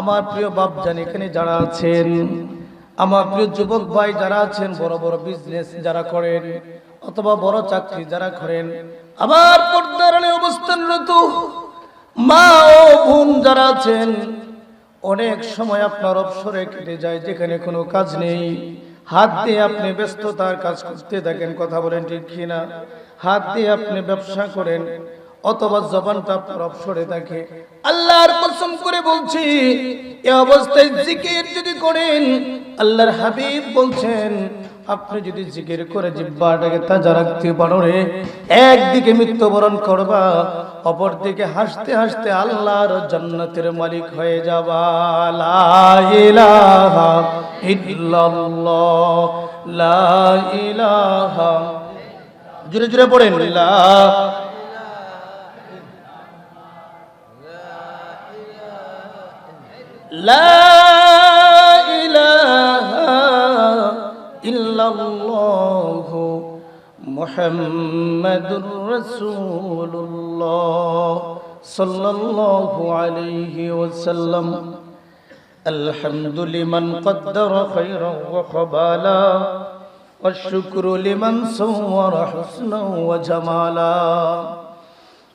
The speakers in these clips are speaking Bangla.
আমার প্রিয় বাপ জান এখানে যারা আছেন, আমার প্রিয় যুবক ভাই যারা আছেন, বড় বড় বিজনেস যারা করেন অথবা বড় চাকরি যারা করেন, আমার পর্দার অবস্থানরত মা ও বোন যারা আছেন, অনেক সময় আপনার অবসরে কেটে যায়, যেখানে কোনো কাজ নেই। হাত দিয়ে আপনি ব্যস্ততার কাজ করতে থাকেন, কথা বলেন ঠিক কিনা? হাত দিয়ে আপনি ব্যবসা করেন অথবা জবানটা আপনার অবসরে থাকে আল্লাহর কসম করে বলছি, এ অবস্থায় জিকির যদি করেন, আল্লাহর হাবিব বলছেন, আপনি যদি জিকির করে জিব্বাটাকে তাজা রাখতে পারো রে, একদিকে মৃত্যুবরণ করবা অপর দিকে হাসতে হাসতে আল্লাহর জান্নাতের মালিক হয়ে যাবা। লা ইলাহা ইল্লাল্লাহ, লা ইলাহা। জুড়ে জুড়ে পড়েন, লা لا إله إلا الله محمد رسول الله صلى الله عليه وسلم. الحمد لمن قدر خيرا وقبالا والشكر لمن صور حسنا وجمالا.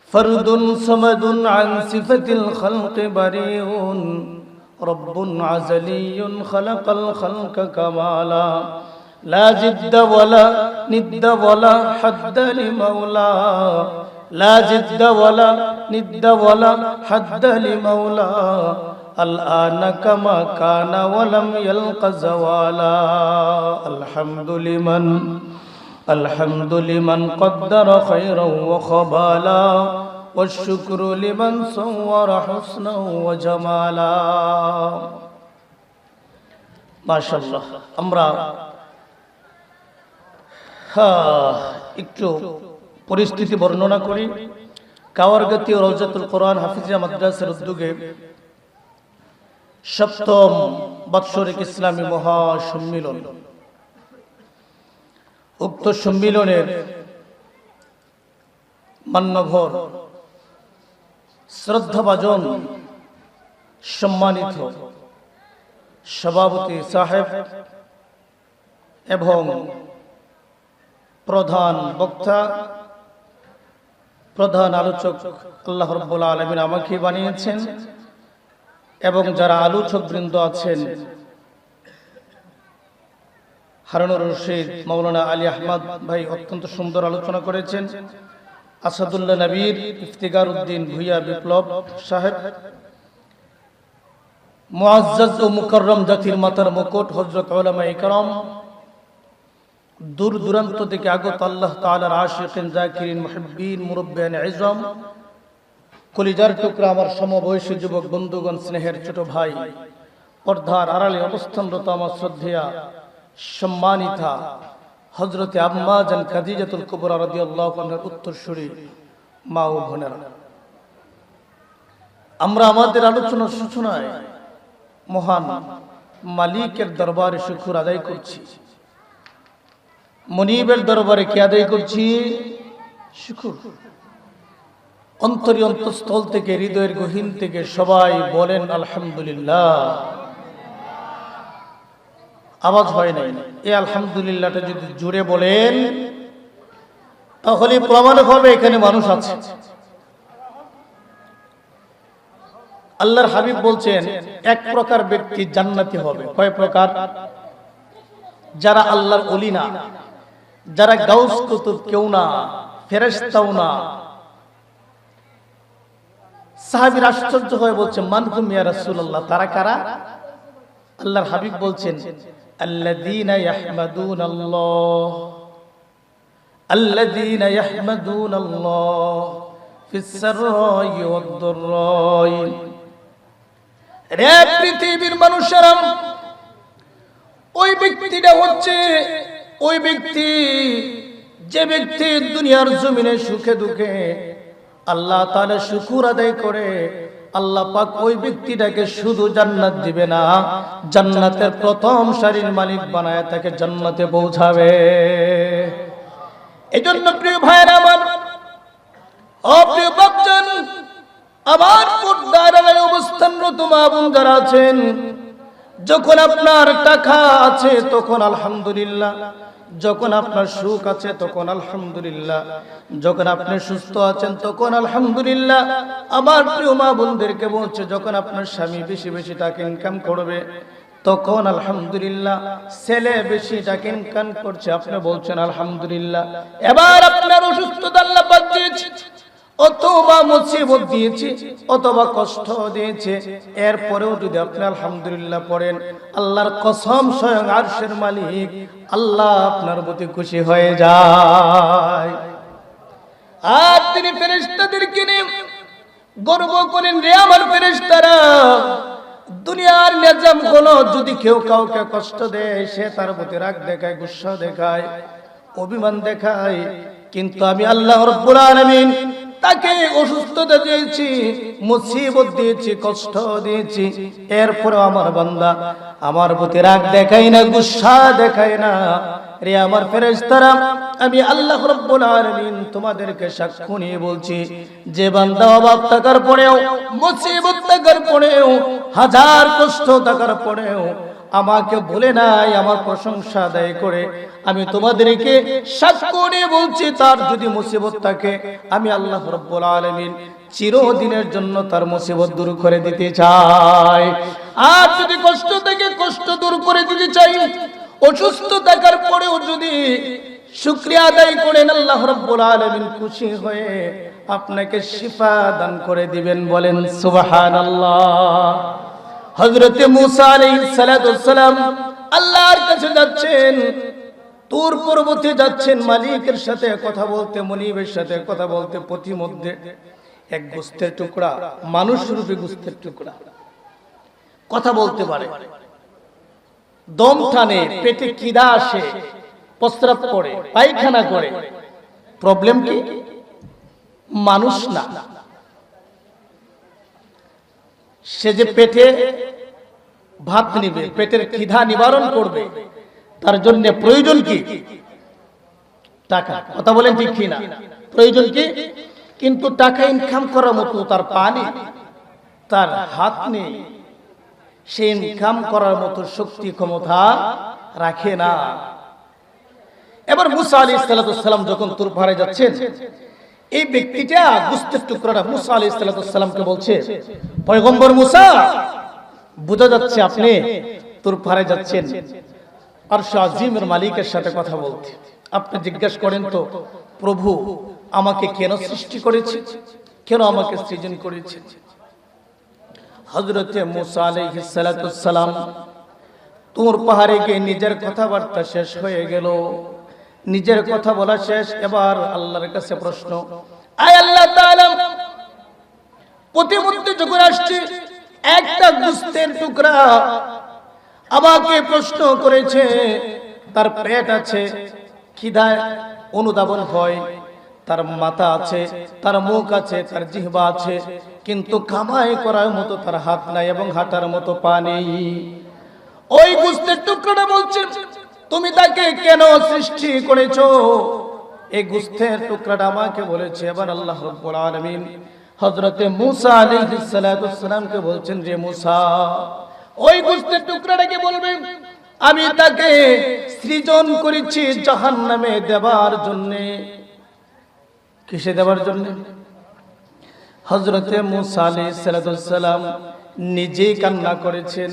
فرد صمد عن صفة الخلق بريء رب عزلي خلق الخلق كمالا. لا جد ولا ند ولا حد لمولى لا جد ولا ند ولا حد لمولى الآن كما كان ولم يلق زوالا. الحمد لمن الحمد لمن قدر خيرا وخبالا. والشكر لمن صور حسنا وجمالا ما شاء الله আমরা হ্যাঁ, একটু পরিস্থিতি বর্ণনা করি কাওয়ারগতি ও রওজাতুল কোরআন হাফিজিয়া মাদ্রাসার উদ্যোগে সপ্তম বাৎসরিক ইসলামী মহাসম্মিলন উক্ত সম্মিলনের মান্যভর শ্রদ্ধাভাজন, সম্মানিত সভাপতি সাহেব এবং প্রধান বক্তা, প্রধান আলোচক আল্লাহ রব্বুল আলমিন আমাকে বানিয়েছেন এবং যারা আলোচক বৃন্দ আছেন, হারুনুর রশিদ মৌলানা আলী আহমদ ভাই অত্যন্ত সুন্দর আলোচনা করেছেন। আসাদুল্লাহ নবীর ইফতিকার উদ্দিন ভুইয়া বিপ্লব সাহেব। মুআজ্জাজ ও মুকররম জাতির মাতার মুকুট হযরত উলামা ইকরাম। দূর দূরান্ত থেকে আগত আল্লাহ তাআলার আশিকিন, জাকিরিন, মুহিব্বিন, মুরব্বিয়ান, ইজম। কলিজার টুকরা আমার সমবয়সী যুবক বন্ধুগণ, স্নেহের ছোট ভাই, পর্দার আড়ালে অবস্থানরত আমার শ্রদ্ধেয়া, সম্মানিতা হজরতে আম্মা জান খাদিজাতুল কুবরা রাদিয়াল্লাহু আনহার উত্তরসূরি, মা ও বোনেরা। আমরা আমাদের আলোচনার সূচনায় মহান মালিকের দরবারে শুকুর আদায় করছি। মনিবের দরবারে কি আদায় করছি? শুকুর। অন্তরি অন্তঃস্থল থেকে, হৃদয়ের গহীন থেকে সবাই বলেন, আলহামদুলিল্লাহ। আওয়াজ হয় নাই। এই আলহামদুলিল্লাহটা যদি জুড়ে বলেন, তাহলে প্রমাণ হবে এখানে মানুষ আছে। আল্লাহর হাবিব বলছেন, এক প্রকার ব্যক্তি জান্নাতি হবে। কয় প্রকার? যারা আল্লাহর অলি না, যারা গাউস কুতুব কেউ না, ফেরেশতাও না। সাহাবীর আশ্চর্য হয়ে বলছে, মানহুম ইয়া রাসূলুল্লাহ, তারা কারা? আল্লাহর হাবিব বলছেন আল্লাযীনা ইয়াহমাদুনাল্লাহ আল্লাযীনা ইয়াহমাদুনাল্লাহ ফিস সাররাই ওয়াদ দুররাই রে পৃথিবীর মানুষেরা, ওই ব্যক্তিটা হচ্ছে, ওই ব্যক্তি যে ব্যক্তি দুনিয়ার জমিনে সুখে দুঃখে আল্লাহ তাহলে শুকুর আদায় করে আল্লাহ পাক ওই ব্যক্তিটাকে শুধু জান্নাত দিবে না, জান্নাতের প্রথম সারির মালিক বানায় তাকে জান্নাতে পৌঁছাবে। এই জন্য প্রিয় ভাইয়ের আমার, অপ্রিয় বাচ্চান আমার পর্দার আড়ালে অবস্থানরত মা বোন যারা আছেন, যখন আপনার টাকা আছে তখন আলহামদুলিল্লাহ যখন আপনার সুখ আছে, তখন আলহামদুলিল্লাহ। যখন আপনি সুস্থ আছেন, তখন আলহামদুলিল্লাহ। আমার প্রিয় মা বোনদেরকে বলছে, যখন আপনার স্বামী বেশি বেশি টাকা ইনকাম করবে, তখন আলহামদুলিল্লাহ। ছেলে বেশি টাকা ইনকাম করছে, আপনি বলছেন, আলহামদুলিল্লাহ। এবার আপনার অসুস্থতা মুসিবত দিয়েছে অথবা কষ্ট দিয়েছে। এরপরেও যদি আপনি আলহামদুলিল্লাহ পড়েন, আল্লাহর কসম স্বয়ং আরশের মালিক, আল্লাহ আপনার প্রতি খুশি হয়ে যায়। আর তিনি ফেরেশতাদেরকে নিয়ে গর্ব করেন, রে আমার ফেরেশতারা, দুনিয়ার নিজাম হলো যদি কেউ কাউকে কষ্ট দেয়, সে তার প্রতি রাগ দেখায়, গুসা দেখায়, অভিমান দেখায়, কিন্তু আমি আল্লাহ রব্বুল আলামিন তাকে অসুস্থতা দিয়েছি, মুসিবত দিয়েছি, কষ্ট দিয়েছি। এরপরে আমার বান্দা আমার প্রতি রাগ দেখাই না, গুসা দেখাই না। রে আমার ফেরেশতারা, আমি আল্লাহ রব্বুল আলামিন তোমাদেরকে সাক্ষ্য নিয়ে বলছি, যে বান্দা অভাব থাকার পরেও, মুসিবত থাকার পরেও, হাজার কষ্ট থাকার পরেও আমাকে বলে নাই, আমার প্রশংসা আদায় করে। আমি তোমাদেরকে নিয়ে বলছি, তার যদি মুসিবত থাকে, আমি আল্লাহ রব্বুল আলামিন চিরদিনের জন্য তার মুসিবত দূর করে দিতে চাই। আর যদি কষ্ট থেকে কষ্ট দূর করে দিতে চাই, অসুস্থ থাকার পরেও যদি শুক্রিয়া আদায় করেন, আল্লাহ রব্বুল আলামিন খুশি হয়ে আপনাকে শিফা দান করে দিবেন, বলেন সুবহানাল্লাহ। হযরতে মূসা আলাইহিস সালাম আল্লাহর কাছে যাচ্ছেন তুর পর্বতে যাচ্ছেন, মালিকের সাথে কথা বলতে, মনিবের সাথে কথা বলতে প্রতিমধ্যে এক গোস্তের টুকরা, মানুষ রূপে গোস্তের টুকরা, কথা বলতে পারে। দম টানে, পেটে কিদা আসে, প্রস্রাব করে, পায়খানা করে। প্রবলেম কি? মানুষ না। সে যে পেটে ভাত নিবে, পেটের খিদা নিবারণ করবে, তার জন্য প্রয়োজন কি? টাকা। কথা বলেন ঠিক কিনা? প্রয়োজন কি? কিন্তু টাকা ইনকাম করার মতো তার পানি, তার হাত নেই। সে ইনকাম করার মতো শক্তি, ক্ষমতা রাখে না। এবার মুসা আলী সাল্লাম যখন তুর পাহাড়ে যাচ্ছেন এই ব্যক্তিটা গুস্তের টুকরাটা মুসা আলী সাল্লামকে বলছে, পয়গম্বর মুসা, বোঝা যাচ্ছে আপনি তোর পাহাড়ে যাচ্ছেন। আর আজিমের মালিকের সাথে কথা বলতে। আপনি জিজ্ঞাসা করেন তো, প্রভু, আমাকে কেন সৃষ্টি করেছে? কেন আমাকে সৃজন করেছে? হজরতে মুসা আলাইহিস সালাম, তোর পাহাড়ে গিয়ে নিজের কথাবার্তা শেষ হয়ে গেল। নিজের কথা বলা শেষ, এবার আল্লাহর কাছে প্রশ্ন। আয় আল্লাহ প্রতিমধ্যে যখন আসছে, একটা গুস্তের টুকরা আমাকে প্রশ্ন করেছে, তার পেট আছে, খিদায় অনুধাবন হয়, তার মাথা আছে, তার মুখ আছে, তার জিহ্বা আছে, কিন্তু কামাই করার মতো তার হাত নাই এবং হাঁটার মতো পা নেই। ওই গুস্তের টুকরাটা বলছে তুমি তাকে কেন সৃষ্টি করেছ? এই গুস্তের টুকরাটা আমাকে বলেছে, এবার আল্লাহ রাব্বুল হযরতে মূসা আলাইহিস বলছেন যে মুসা, ওই গুস্তের টুকরাটাকে বলবে? আমি তাকে সৃজন করেছি জাহান্নামে দেবার জন্য। কিসে দেবার জন্য? হযরতে মূসা সালাতু সালাম নিজেই কান্না করেছেন।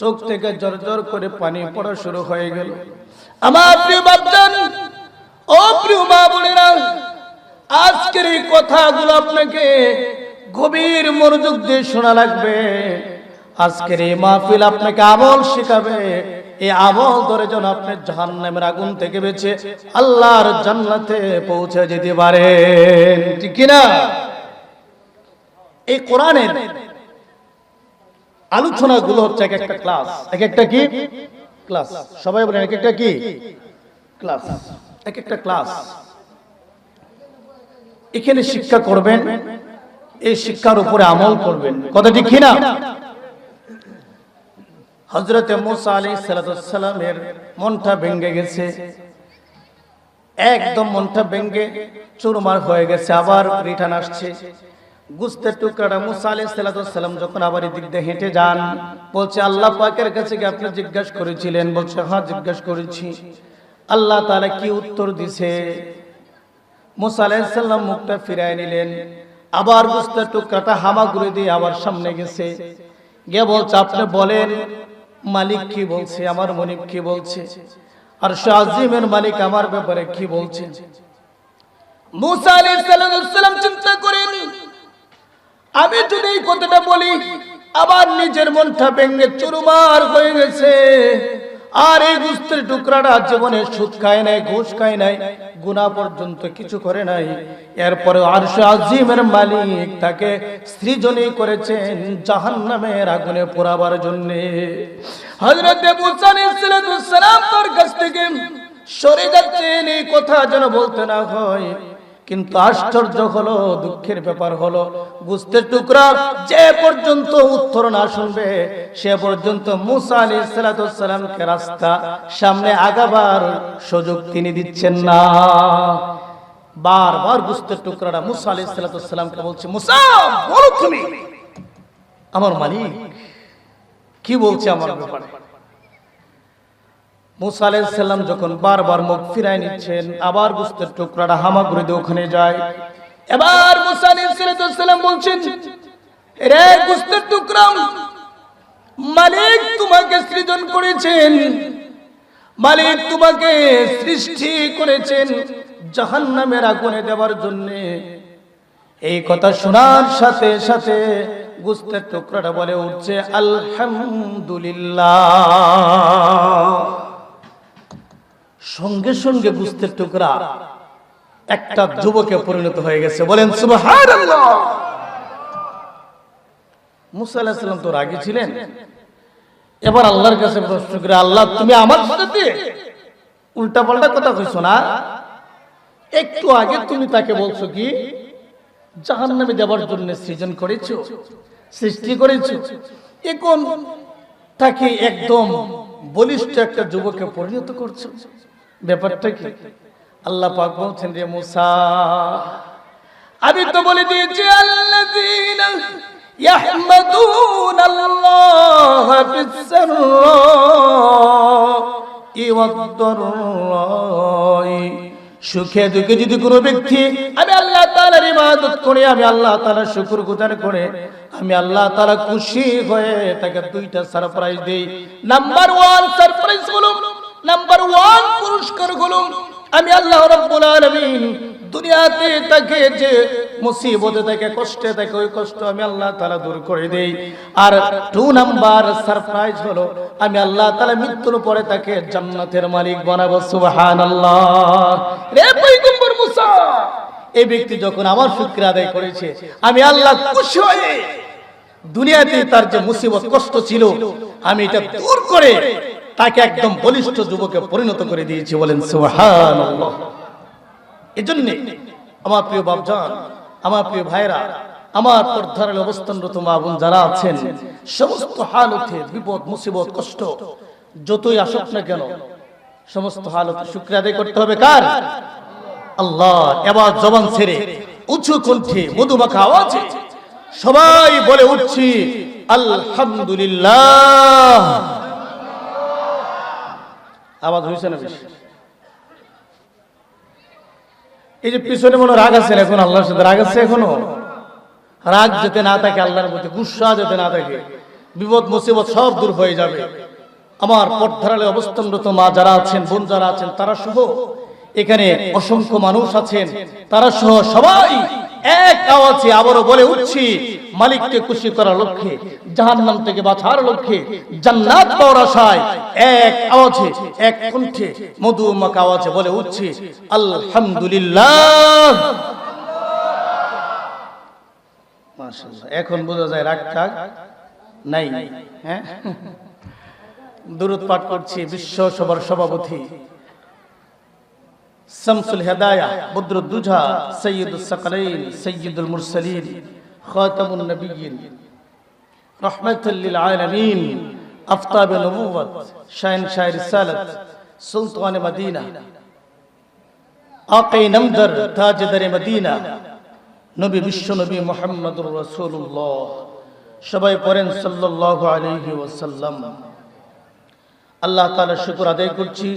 চোখ থেকে জর জর করে পানি পড়া শুরু হয়ে গেল। আমার প্রিয় ও প্রিয় মা বোনেরা আজকের এই কথাগুলো আপনাকে গভীর মনোযোগ দিয়ে শোনা লাগবে। আজকের এই মাহফিল আপনাকে আমল শেখাবে। এই আমল ধরে যেন আপনি জাহান্নামের আগুন থেকে বেঁচে আল্লাহর জান্নাতে পৌঁছে যেতে পারেন। ঠিক কিনা? এই কোরআনের আলোচনাগুলো হচ্ছে এক একটা ক্লাস এক একটা কি? ক্লাস সবাই বলেন, এক একটা কি? ক্লাস এক একটা ক্লাস এখানে শিক্ষা করবেন, এই শিক্ষার উপরে আমল করবেন। কথা ঠিক কিনা? হজরতে মুসা আলী সালামের মনটা ভেঙে গেছে। একদম মনটা ভেঙে চুরমার হয়ে গেছে, আবার রিটার্ন আসছে। গুস্তের টুকরাটা মুসা আলী সালাম যখন আবার এদিক দিয়ে হেঁটে যান, বলছে, আল্লাহ পাকের কাছে কি আপনি জিজ্ঞাসা করেছিলেন? বলছে হ্যাঁ জিজ্ঞাসা করেছি। আল্লাহ তাআলা কি উত্তর দিছে? মুসা আলাইসাল্লাম মুখটা ফিরায় নিলেন। আবার গুস্তের টুকরাটা হামাগুড়ি দিয়ে আবার সামনে গেছে। গিয়ে বলছে, আপনি বলেন, মালিক কি বলছে? আমার মনিব কি বলছে? আর শাহিমের মালিক আমার ব্যাপারে কি বলছে? মুসা আলাইসাল্লাম চিন্তা করেন। আমি যদি এই কথাটা বলি আবার নিজের মনটা ভেঙে চুরমার হয়ে গেছে। আর এই গুস্তের টুকরাটা জীবনে সুদ খায় নাই, ঘুষ খায় নাই গুণা পর্যন্ত কিছু করে নাই। এরপরে আজিমের মালিক তাকে সৃজনী করেছেন জাহান্নামের আগুনে পোড়াবার জন্য। সালাম তার কাছ থেকে সরে যাচ্ছেন, এই কথা যেন বলতে না হয়। কিন্তু আশ্চর্য হলো, দুঃখের ব্যাপার হলো গুস্তের টুকরা, যে পর্যন্ত উত্তর না শুনবে, সে পর্যন্ত মুসা আলী সালাতামকে রাস্তা সামনে আগাবার সুযোগ তিনি দিচ্ছেন না। বারবার গুস্তের টুকরাটা মুসা আলী সালাতামকে বলছে, মুসা, বলো তুমি, আমার মালিক, কি বলছে আমার ব্যাপারে? মুসা আলাইসাল্লাম যখন বারবার মুখ ফিরাই নিচ্ছেন, আবার গুস্তের টুকরাটা হামাগুড়ি দিয়ে ওখানে যায়। এবার মুসা আলাইসাল্লাম বলছেন, রে গুস্তের টুকরা, মালিক তোমাকে সৃজন করেছেন। মালিক তোমাকে সৃষ্টি করেছেন জাহান্নামের আগুনে দেওয়ার জন্য। এই কথা শোনার সাথে সাথে গুস্তের টুকরাটা বলে উঠছে, আলহামদুলিল্লাহ। সঙ্গে সঙ্গে বুঝতে টুকরা একটা যুবকে পরিণত হয়ে গেছে। বলেন মুসা আলাইহিস তো রাগী ছিলেন। এবার আল্লাহর কাছে প্রশ্ন করে আল্লাহ তুমি আমার সাথে উল্টা পাল্টা কথা কইছো না? একটু আগে তুমি তাকে বলছো কি জাহান্নামে দেওয়ার জন্য সৃজন করেছ সৃষ্টি করেছ। এখন তাকে একদম বলিষ্ঠ একটা যুবকে পরিণত করছ। ব্যাপারটা কি? আল্লাহ পাক বলছেন রে মুসা, আমি তো বলে দিয়েছি, আল্লাযীনা ইয়াহমাদুন আল্লাহ ফিস-সাররাই ওয়াদ-দাররাই। সুখে দুঃখে যদি কোনো ব্যক্তি আমি আল্লাহ তাআলার ইবাদত করে, আমি আল্লাহ তাআলার শুকর গুজার করে, আমি আল্লাহ তাআলা খুশি হয়ে তাকে দুইটা সারপ্রাইজ দেই। নাম্বার ওয়ান সারপ্রাইজ হলো নাম্বার ওয়ান পুরস্কার হলো আমি আল্লাহ রাব্বুল আলামিন দুনিয়াতে তাকে যে মুসিবতে থাকে, কষ্টে থাকে, ওই কষ্ট আমি আল্লাহ তাআলা দূর করে দেই। আর টু নাম্বার সারপ্রাইজ হলো, আমি আল্লাহ তাআলা মৃত্যুর পরে তাকে জান্নাতের মালিক বানাবো, সুবহানাল্লাহ। রে পয়গম্বর মুসা, এই ব্যক্তি যখন আমার শুকর আদায় করেছে, আমি আল্লাহ খুশি হয়ে দুনিয়াতে তার যে মুসিবত, কষ্ট ছিল, আমি এটা দূর করে তাকে একদম বলিষ্ঠ যুবকে পরিণত করে দিয়েছি, বলেন, সুবহানাল্লাহ। এজন্য আমার প্রিয় বাপজান, আমার প্রিয় ভাইরা আমার পর্দারের অবস্থানরত মা বোন যারা আছেন, সমস্ত হালতে বিপদ, মুসিবত, কষ্ট, যতই আসুক না কেন, সমস্ত হালতে শুক্রিয়া আদায় করতে হবে কার? আল্লাহ, এবার জবান ছেড়ে, উঁচু কণ্ঠে, মধুমাখা আওয়াজে, সবাই বলে উঠছি, আলহামদুলিল্লাহ। আওয়াজ হয়েছে না বেশি? এই যে পিছনে মনে রাগ আছে এখন আল্লাহর সাথে? রাগ আছে এখনও? রাগ যেতে না থাকে আল্লাহর প্রতি, গুসা যেতে না থাকে, বিপদ, মুসিবত সব দূর হয়ে যাবে। আমার পথধারালে অবস্থানরত মা যারা আছেন, বোন যারা আছেন, তারা সহ এখানে অসংখ্য মানুষ আছেন, তারা সহ সবাই এক আওয়াজে আবারও বলে, উঠছি। মালিককে খুশি করার লক্ষ্যে, জাহান্নাম থেকে বাঁচার লক্ষ্যে, জান্নাত পাওয়ার আশায় এক আওয়াজে, এক কণ্ঠে মধুমাক আওয়াজে বলে, উঠছি। আলহামদুলিল্লাহ। এখন বোঝা যায় রাগ টাগ নাই। হ্যাঁ? দূরত পাঠ করছি বিশ্ব সভার সভাপতি। শামসুল হেদায়া, বদরুদ্দুজা সৈয়দুল সকলাইন, সৈয়দুল মুরসালিন, খাতামুন নবিয়িন রহমাতুল আলামিন, আফতাব নবুওয়াত, শাইন শাহ রিসালাত, সুলতান মদিনা আকাই নমদর, তাজদর মদিনা, নবী বিশ্ব নবী মোহাম্মদুর রসুল্লাহ সবাই পড়েন সাল্লাহ আলহি ওসাল্লাম আল্লাহ তালা শুকুর আদায় করছি।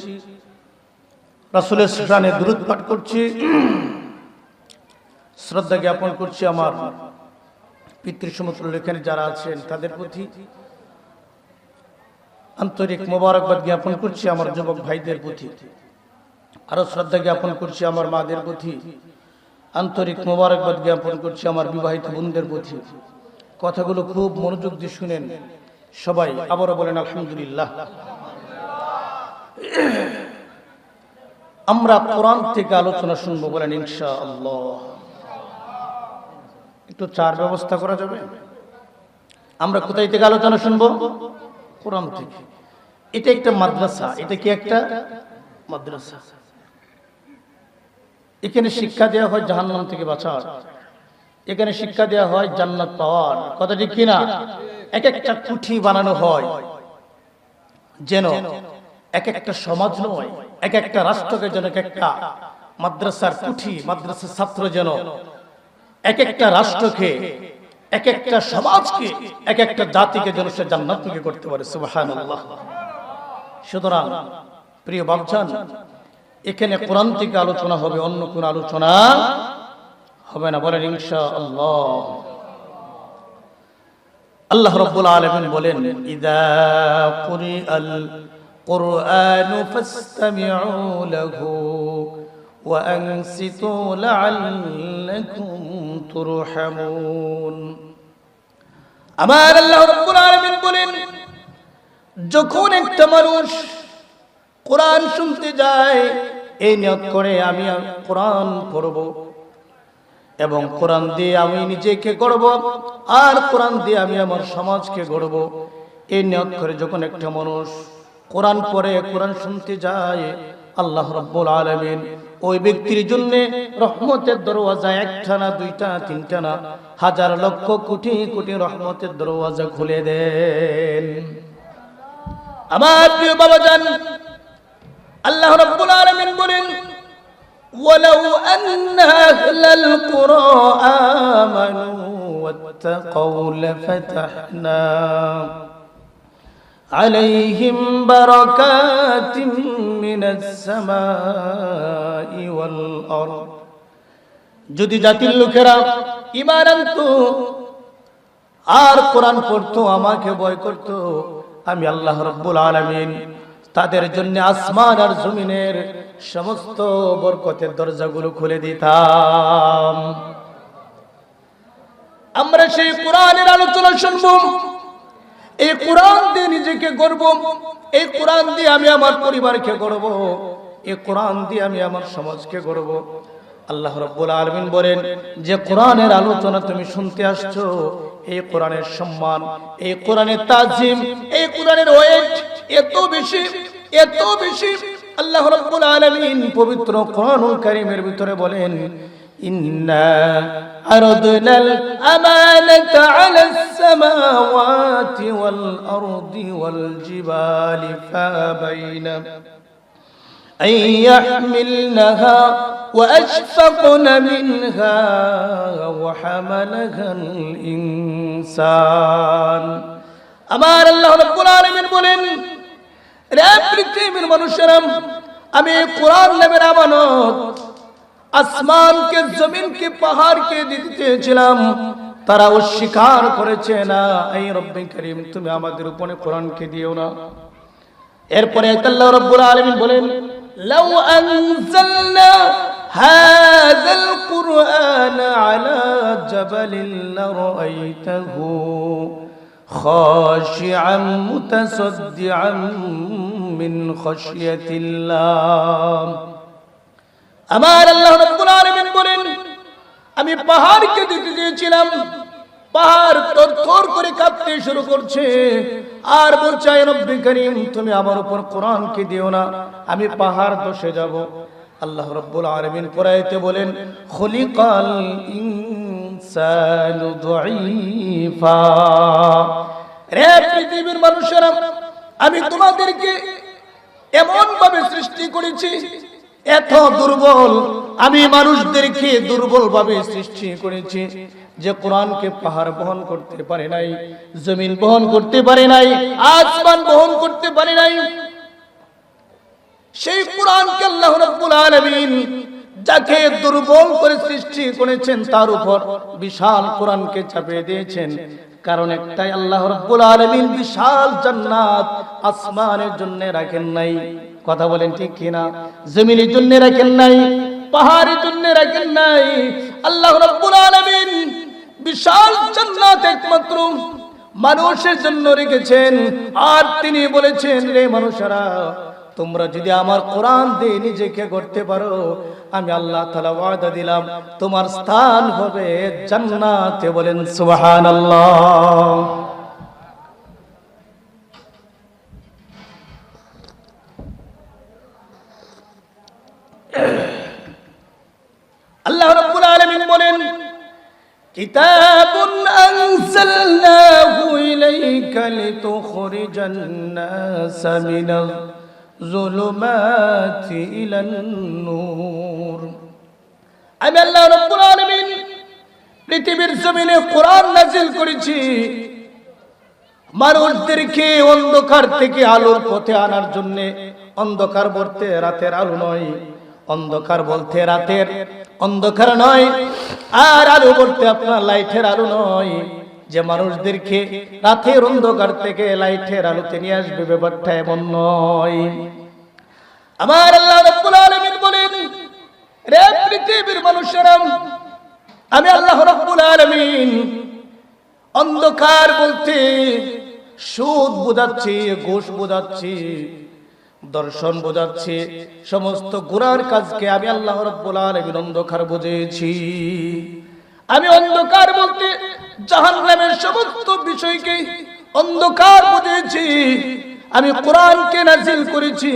রাসুলের স্থানে দূরত পাঠ করছি, শ্রদ্ধা জ্ঞাপন করছি আমার পিতৃসমুদ্র লেখেন যারা আছেন তাদের প্রতি। আন্তরিক মোবারকবাদ জ্ঞাপন করছি আমার যুবক ভাইদের প্রতি। আরও শ্রদ্ধা জ্ঞাপন করছি আমার মাদের প্রতি। আন্তরিক মোবারকবাদ জ্ঞাপন করছি আমার বিবাহিত বোনদের প্রতি। কথাগুলো খুব মনোযোগ দিয়ে শুনেন। সবাই আবারও বলেন, আলহামদুলিল্লাহ। আমরা কোরআন থেকে আলোচনা শুনব বলেন ইনশা আল্লাহ একটু চার ব্যবস্থা করা যাবে? আমরা কোথায় থেকে আলোচনা শুনব? কোরআন থেকে। এটা একটা মাদ্রাসা, এটা কি একটা? মাদ্রাসা। এখানে শিক্ষা দেওয়া হয় জাহান্নাম থেকে বাঁচার। এখানে শিক্ষা দেওয়া হয় জান্নাত পাওয়ার। কথা ঠিক কিনা? এক একটা কুঠি বানানো হয়। যেন এক একটা সমাজ নয় এক একটা রাষ্ট্রকে যেন এক একটা মাদ্রাসার কুঠি মাদ্রাসার ছাত্র যেন এক একটা রাষ্ট্রকে, এক একটা সমাজকে, এক একটা জাতিকে যেন সে জান্নাত মুখী করতে পারে। সুবহানাল্লাহ। সুতরাং, প্রিয় বাবজান, এখানে কোরআন থেকে আলোচনা হবে, অন্য কোন আলোচনা হবে না। বলেন ইনশা আল্লাহ আল্লাহ রব্বুল আলামিন বলেন, ইদা কুরিআল কুরআন ফাসতামিউ লাহু وأنصتوا لعلكم ترحمون আমার আল্লাহ রব্বুল আলামিন বলেন যখন একটা মানুষ কোরআন শুনতে যায় এই নিয়ত করে আমি কোরআন পড়ব এবং কোরআন দিয়ে আমি নিজেকে গড়ব আর কোরআন দিয়ে আমি আমার সমাজকে গড়ব এই নিয়ত করে যখন একটা মানুষ কোরআন পড়ে কোরআন শুনতে যায় আল্লাহ রব্বুল আলমিন ওই ব্যক্তির জন্য রহমতের দরওয়াজা একটা না দুইটা তিনটা না হাজার লক্ষ কোটি কোটি রহমতের দরওয়াজা খুলে দেন আমার প্রিয় বাবা জান আল্লাহ রব্বুল আলামিন বলেন ولو أن أهل القرى آمنوا واتقوا لفتحنا عليهم بركات من السماء والأرض যদি জাতির লোকেরা ইমান আনতো আর কোরআন পড়তো আমাকে ভয় করতো আমি আল্লাহ রব্বুল আলামিন তাদের জন্য আসমান আর জমিনের সমস্ত বরকতের দরজাগুলো খুলে দিতাম আমরা সেই কোরআনের আলোচনা শুনব এই কোরআন দিয়ে নিজেকে গর্ব এই কোরআন দিয়ে আমি আমার পরিবারকে গর্ব এই কোরআন দিয়ে আমি আমার সমাজকে গর্ব আল্লাহ রব্বুল আলমিন বলেন, যে কোরআনের আলোচনা তুমি শুনতে আসছো, এই কোরআনের সম্মান, এই কোরআনের তাজিম, এই কোরআনের ওয়েট এত বেশি এত বেশি। আল্লাহ রব্বুল আলামিন পবিত্র কোরআনুল কারিমের ভিতরে বলেন ইন্না আরদনাল আমানাতা আলাস সামাওয়াতি ওয়াল আরদি ওয়াল জিবালি ফাবাইনা أن يحملنها وأشفقن منها وحملها الإنسان আমার আল্লাহ রব্বুল আলামিন বলেন রে পৃথিবীর মানুষেরা আমি কোরআন নামের আমানত আসমানকে জমিনকে পাহাড়কে দিতে চেয়েছিলাম তারা অস্বীকার করেছে না এই রব্বে করিম তুমি আমাদের উপরে কোরআনকে দিও না এরপরে আল্লাহ রব্বুল আলামিন বলেন লাউ আনজালনা হাযাল কুরআন আলা জাবালিন লারাইতাহু خاشعا متصدعا من خشية الله আমার আল্লাহ রাব্বুল আলামিন বলেন, আমি পাহাড়কে দিতে চেয়েছিলাম পাহাড় তোর তোর করে কাঁপতে শুরু করছে। আর বলছে রব্বি করিম, তুমি আমার উপর কোরআনকে দিও না, আমি পাহাড় বসে যাব। আল্লাহ রব্বুল আলামিন কোরআতে বলেন, খলিকাল ইনসানু দুঈফা। রে পৃথিবীর মানুষেরা, আমি তোমাদেরকে এমন ভাবে সৃষ্টি করেছি এত দুর্বল আমি মানুষদেরকে দুর্বল ভাবে সৃষ্টি করেছি যে কোরআনকে পাহাড় বহন করতে পারে নাই, জমিন বহন করতে পারে নাই, আসমান বহন করতে পারে নাই। সেই কোরআনকে আল্লাহ রাব্বুল আলামিন যাকে দুর্বল করে সৃষ্টি করেছেন, তার উপর বিশাল কোরআনকে চাপিয়ে দিয়েছেন। কারণ একটাই আল্লাহ রাব্বুল আলামিন বিশাল জান্নাত আসমানের জন্য রাখেন নাই। কথা বলেন ঠিক কিনা? জমিনের জন্য রাখেন নাই পাহাড়ের জন্য রাখেন নাই। আল্লাহ রাব্বুল বিশাল জান্নাত একমাত্র মানুষের জন্য রেখেছেন। আর তিনি বলেছেন, রে মানুষেরা, তোমরা যদি আমার কোরআন দিয়ে নিজেকে করতে পারো, আমি আল্লাহ তালা ওয়াদা দিলাম, তোমার স্থান হবে জান্নাতে। বলেন, সুবহানাল্লাহ। كتاب أنزلناه إليك لتخرج الناس من الظلمات إلى النور আমি আল্লাহ রব্বুল আলামিন পৃথিবীর জমিনে কোরআন নাজিল করেছি মানুষদেরকে অন্ধকার থেকে আলোর পথে আনার জন্য অন্ধকার বলতে রাতের আলো নয় অন্ধকার বলতে রাতের অন্ধকার নয়, আর আলো বলতে আপনার লাইটের আলো নয়। যে মানুষদেরকে রাতের অন্ধকার থেকে লাইটের আলোতে নিয়ে আসবে ব্যাপারটা এমন নয়। আমার আল্লাহ রাব্বুল আলামিন বলেন, রে পৃথিবীর মানুষেরা, আমি আল্লাহ রাব্বুল আলামিন অন্ধকার বলতে সুদ বোঝাচ্ছি, ঘুষ বোঝাচ্ছি দর্শন বোঝাচ্ছি, সমস্ত গুনার কাজকে আমি আল্লাহ রব্বুল আলামিন অন্ধকার বুঝেছি। আমি অন্ধকার বলতে জাহান্নামের সমস্ত বিষয়কে অন্ধকার বুঝেছি। আমি কোরআনকে নাজিল করেছি।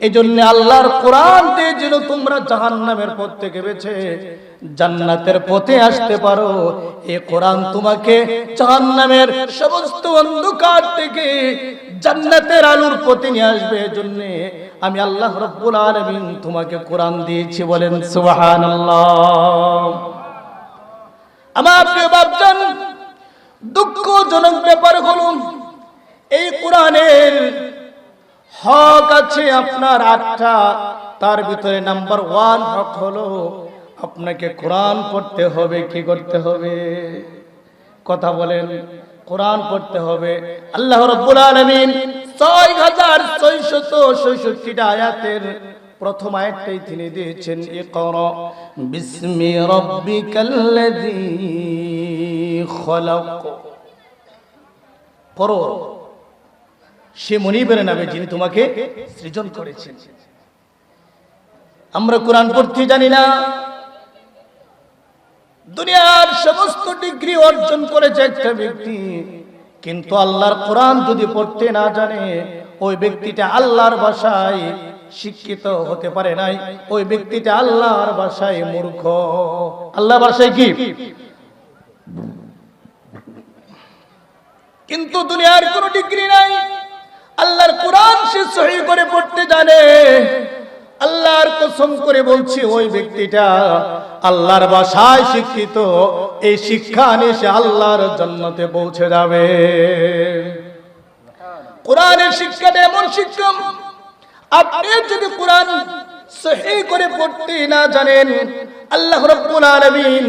এই জন্য আল্লাহর কোরআন দিয়ে যেন তোমরা জাহান্নামের পথ থেকে বেছে জান্নাতের পথে আসতে পারো। এ কোরআন তোমাকে জাহান্নামের সমস্ত অন্ধকার থেকে জান্নাতের আলোর পথে নিয়ে আসবে এজন্য আমি আল্লাহ রব্বুল আলামিন তোমাকে কোরআন দিয়েছি, বলেন সুবহানাল্লাহ। আমার প্রিয় বাপজান, দুঃখজনক ব্যাপার হলো, এই কোরআনের হক আছে আপনার আটটা, তার ভিতরে নাম্বার ওয়ান হক হলো, আপনাকে কোরআন পড়তে হবে, কি করতে হবে? কথা বলেন কোরআন পড়তে হবে। আল্লাহ রব্বুল আলামিন ছয় হাজার ছয়শত ছয়ষট্টিটা আয়াতের প্রথম আয়াতটাই তিনি দিয়েছেন, ইকরা, বিসমি রাব্বিকাল্লাযী খলাক। পড়ো। সে মনিবের নামে যিনি তোমাকে সৃজন করেছেন। আমরা কোরআন পড়তে জানি না দুনিয়ার সমস্ত ডিগ্রি অর্জন করেছে একটা ব্যক্তি। কিন্তু আল্লাহর কোরআন যদি পড়তে না জানে, ওই ব্যক্তিটা আল্লাহর ভাষায় শিক্ষিত হতে পারে নাই। ওই ব্যক্তিটা আল্লাহর ভাষায় মূর্খ। আল্লাহ ভাষায় কি? কিন্তু দুনিয়ার কোনো ডিগ্রি নাই। আল্লাহর কোরআন সে সহি করে পড়তে জানে। আল্লাহর কসম করে বলছি, ওই ব্যক্তিটা আল্লাহর ভাষায় শিক্ষিত। এই শিক্ষা নিয়ে সে আল্লাহর জন্মতে পৌঁছে যাবে। কোরআনের শিক্ষাটা এমন শিক্ষা। আপনি যদি কোরআন সহি করে পড়তে না জানেন, আল্লাহ রাব্বুল আলামিন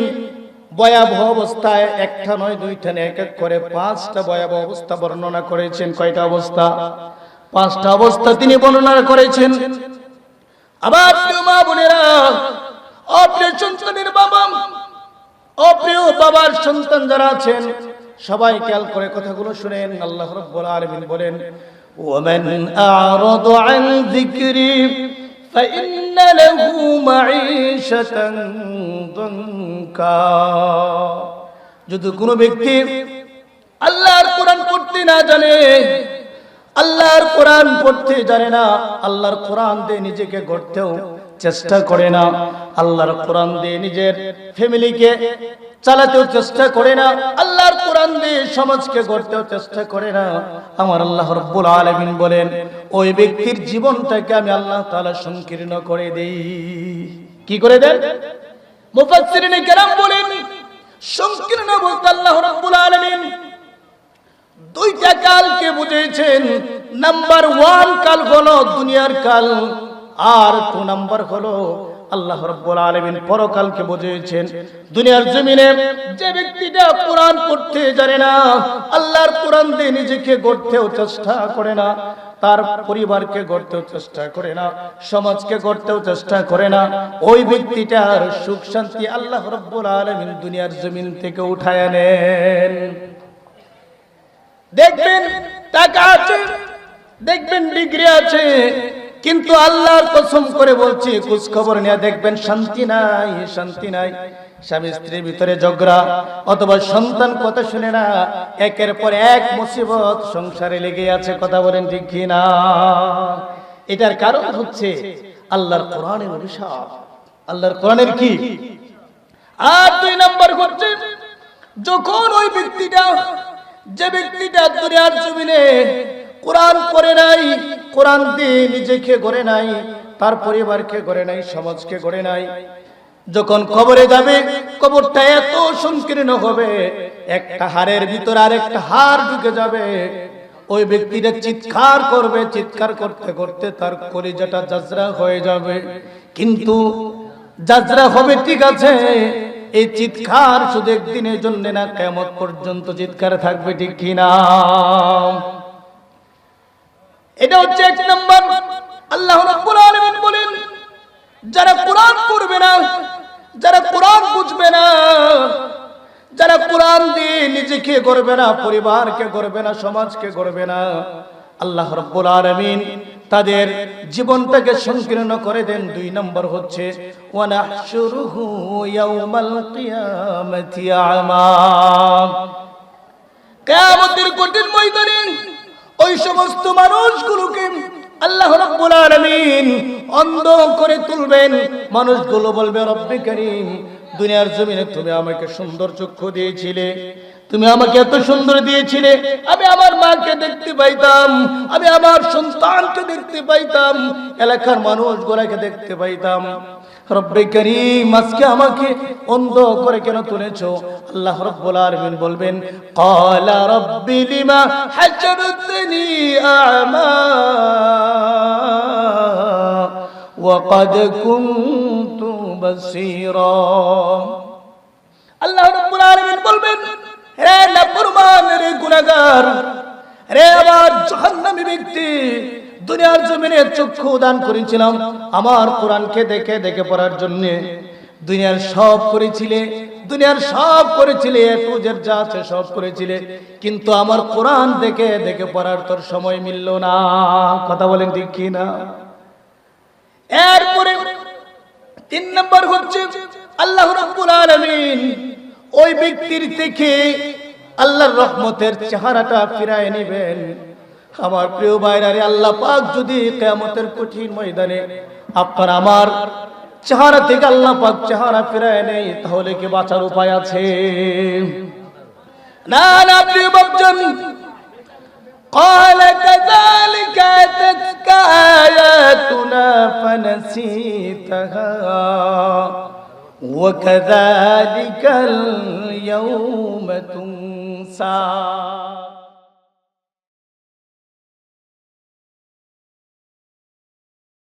ভয়াবহ অবস্থায় একটা নয়, দুইটা নয়, এক এক করে পাঁচটা ভয়াবহ অবস্থা বর্ণনা করেছেন। কয়টা অবস্থা? পাঁচটা অবস্থা তিনি বর্ণনা করেছেন। আবার প্রিয় মা বোনেরা অপ্রিয় সন্তানের বাবা অপ্রিয় বাবার সন্তান যারা আছেন সবাই খেয়াল করে কথাগুলো শুনেন আল্লাহ রাব্বুল আলামিন বলেন ওমান আ'রাদ আন যিকরি فإن له معيشة ضنكا যদি কোনো ব্যক্তি আল্লাহর কোরআন পড়তে না জানে আল্লাহর কোরআন পড়তে জানে না, আল্লাহর কোরআন দিয়ে নিজেকে গড়তেও চেষ্টা করে না, আল্লাহর কোরআন দিয়ে নিজের ফ্যামিলিকে চালাতেও চেষ্টা করে না, আল্লাহর কোরআন দিয়ে সমাজকে গড়তেও চেষ্টা করে না। আমার আল্লাহ রব্বুল আলামিন বলেন, ওই ব্যক্তির জীবনটাকে আমি আল্লাহ তাআলা সংকীর্ণ করে দেই। কি করে দেন? মুফাসসিরিনে কেরাম বলেন, সংকীর্ণ বলতে আল্লাহ রাব্বুল আলামিন দুইটা কালকে বুঝেছেন নাম্বার ওয়ান কাল হলো দুনিয়ার কাল, আর টু নাম্বার হলো আল্লাহ রাব্বুল আলামিন পরকালকে বুঝিয়েছেন দুনিয়ার জমিনে যে ব্যক্তিটা কোরআন পড়তে জানে না, আল্লাহর কোরআন দিয়ে নিজেকে গড়তেও চেষ্টা করে না, তার পরিবারকে গড়তেও চেষ্টা করে না, সমাজকে গড়তেও চেষ্টা করে না, ওই ব্যক্তিটার সুখ শান্তি আল্লাহ রাব্বুল আলামিন দুনিয়ার জমিন থেকে উঠায় নেন দেখবেন টাকা আছে, দেখবেন ডিগ্রি আছে, কিন্তু আল্লাহর কসম করে বলছি খোঁজ খবর নিয়ে দেখবেন শান্তি নাই শান্তি নাই। স্বামী স্ত্রীর ভিতরে ঝগড়া, অথবা সন্তান কথা শুনে না, একের পর এক মুসিবত সংসারে লেগে আছে, কথা বলেন ঠিক না এটার কারণ হচ্ছে আল্লাহর কোরআনের অভিশাপ। আল্লাহর কোরআনের কি? আর দুই নম্বর হচ্ছে, যখন ওই ব্যক্তিটা যে ব্যক্তিটা দুনিয়ার জমিনে কোরআন করে নাই, কোরআন দিয়ে নিজেকে গড়ে নাই, তার পরিবারকে গড়ে নাই, সমাজকে গড়ে নাই, যখন কবরে যাবে, কবরটা এত সংকীর্ণ হবে, একটা হাড়ের ভিতরে আর একটা হাড় ঢুকে যাবে। ওই ব্যক্তিটা চিৎকার করবে, চিৎকার করতে করতে তার কলিজাটা যাজরা হয়ে যাবে। কিন্তু যাজরা হবে ঠিক আছে এই চিৎকার শুধু একদিনের জন্য না কেমন পর্যন্ত চিৎকার থাকবে ঠিক কিনা? এটা হচ্ছে এক নম্বর। আল্লাহ বলেন, যারা কোরআন পড়বে না, যারা কোরআন বুঝবে না, যারা কোরআন দিয়ে নিজেকে গড়বে না, পরিবারকে গড়বে না, সমাজকে গড়বে না, আল্লাহ রাব্বুল আলামিন তাদের জীবনটাকে সংকীর্ণ করে দেন দুই নম্বর হচ্ছে কিয়ামতের কঠিন ময়দানে ওই সমস্ত মানুষগুলোকে আল্লাহ রাব্বুল আলামিন অন্ধ করে তুলবেন। মানুষগুলো বলবে, রব্বে দুনিয়ার জমিনে তুমি আমাকে সুন্দর চক্ষু দিয়েছিলে। তুমি আমাকে এত সুন্দর দিয়েছিলে আমি আমার মাকে দেখতে পাইতাম আমি আমার সন্তানকে দেখতে পাইতাম এলাকার মানুষগুলাকে দেখতে পাইতাম রব্বে করিম আজকে আমাকে অন্ধ করে কেন তুলেছো আল্লাহ রব্বুল আলামিন বলবেন ক্বালা রব্বি লিমা হাশারতনি আ'মা وقد كنت بصيرا আল্লাহ রাব্বুল আলামিন বলবেন রে নাফরমান রে গুনাহগার, রে আবার জাহান্নামী ব্যক্তি, দুনিয়ার জমিনে চক্ষু দান করেছিলাম, আমার কোরআনকে দেখে দেখে পড়ার জন্য। দুনিয়ার সব করেছিলে, দুনিয়ার সব করেছিলে, এ যা আছে সব করেছিলে, কিন্তু আমার কোরআন দেখে দেখে পড়ার তোর সময় মিলল না। কথা বলেন ঠিক কি না? এরপরে তিন নম্বর হচ্ছে, আল্লাহ রাব্বুল আলামিন ওই ব্যক্তির থেকে আল্লাহর রহমতের চেহারাটা ফিরায় নেবেন আমার প্রিয় ভাইরারে আল্লাহ পাক যদি কিয়ামতের কঠিন ময়দানে আপনার আমার চেহারা থেকে আল্লাহ পাক চেহারা ফিরায় নেই তাহলে কি বাঁচার উপায় আছে না না প্রিয় বাপজন قال كذلك أتتك آياتنا فنسيتها وكذلك اليوم تنسى.